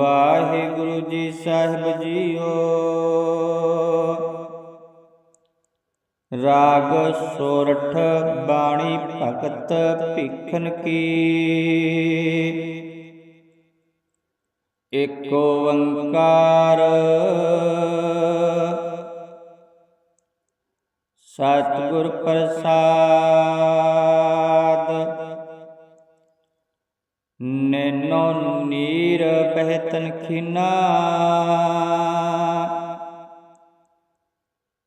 ਵਾਹਿਗੁਰੂ ਜੀ ਸਾਹਿਬ JIO. ਰਾਗ ਸੋਰਠ ਬਾਣੀ ਭਗਤ ਭਿਖਨ ਕੀ। ਏਕ ਓੰਕਾਰ ਸਤਿਗੁਰ ਪ੍ਰਸਾਦ। ਨੈਨੋ ਨੀਰ ਬਹਿਤਨ ਖਿਨਾ।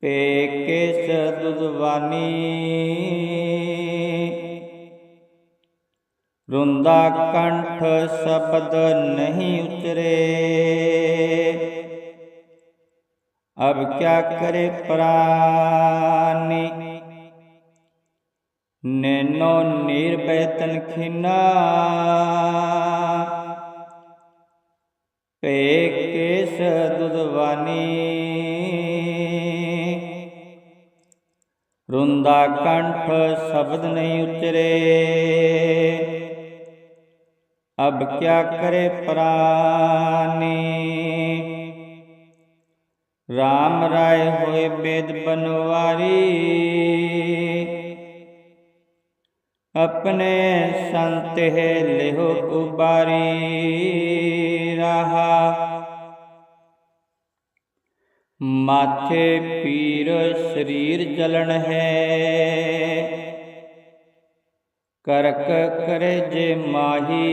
ਪੇਕੇਸ ਦੁਦਵਾਨੀ ਰੁੰਦਾ ਕੰਠ ਸ਼ਬਦ ਨਹੀਂ ਉਚਰੇ। ਅਬ ਕਿਆ ਕਰੇ ਪ੍ਰਾਨੀ। ਨੈਨੋ ਨਿਰਬੈਤਨ ਖਿਨਾ ਪੇ ਕੇਸ ਦੁਦਵਾਨੀ ਰੁੰਦਾ ਕੰਠ ਸ਼ਬਦ ਨਹੀਂ ਉਚਰੇ। ਅਬ ਕਿਆ ਕਰੇ ਪ੍ਰਾਨੀ। RAM ਰਾਏ ਹੋਏ ਬੇਦ ਬਨਵਾਰੀ। ਆਪਣੇ ਸੰਤ ਹੈ ਲਿਹੋ ਉਬਾਰੀ ਰਹਾ ਮਾਥੇ ਪੀਰ ਸਰੀਰ ਜਲਣ ਹੈ ਕਰਕ ਕਰੇ ਜੇ ਮਾਹੀ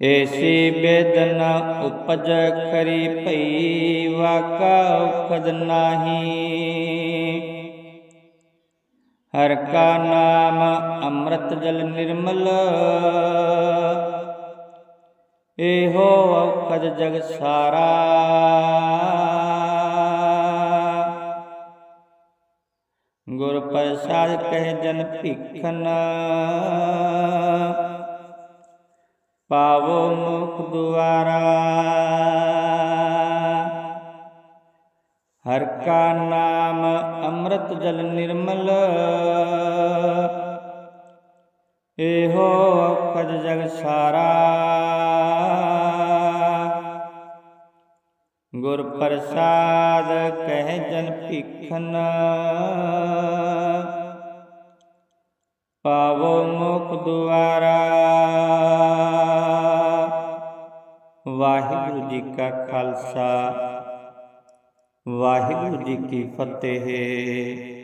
ਏਸੀ ਬੇਦਨਾ ਉਪਜ ਖਰੀ ਭਈ ਵਾਕਾ ਉਖਦ ਨਾਹੀ ਹਰ ਕਾ ਨਾਮ ਅੰਮ੍ਰਿਤ ਜਲ ਨਿਰਮਲ। ਇਹੋ ਔਖਦ ਜਗ ਸਾਰਾ। ਗੁਰ ਪ੍ਰਸਾਦ ਕਹਿ ਜਨ ਭਿਖਨ। ਪਾਵੋ ਮੁਖ ਦੁਆਰਾ। ਹਰ ਕਾ ਨਾਮ ਅੰਮ੍ਰਿਤ ਜਲ ਨਿਰਮਲ। ਇਹੋ ਔਖਦ ਜਗ ਸਾਰਾ। ਗੁਰ ਪ੍ਰਸਾਦ ਕਹਿ ਜਨ ਭਿਖਨ। ਪਾਵੋ ਮੁਖ ਦੁਆਰਾ। ਵਾਹਿਗੁਰੂ ਜੀ ਕਾ ਖਾਲਸਾ। ਵਾਹਿਗੁਰੂ ਜੀ ਕੀ ਫਤਿਹ।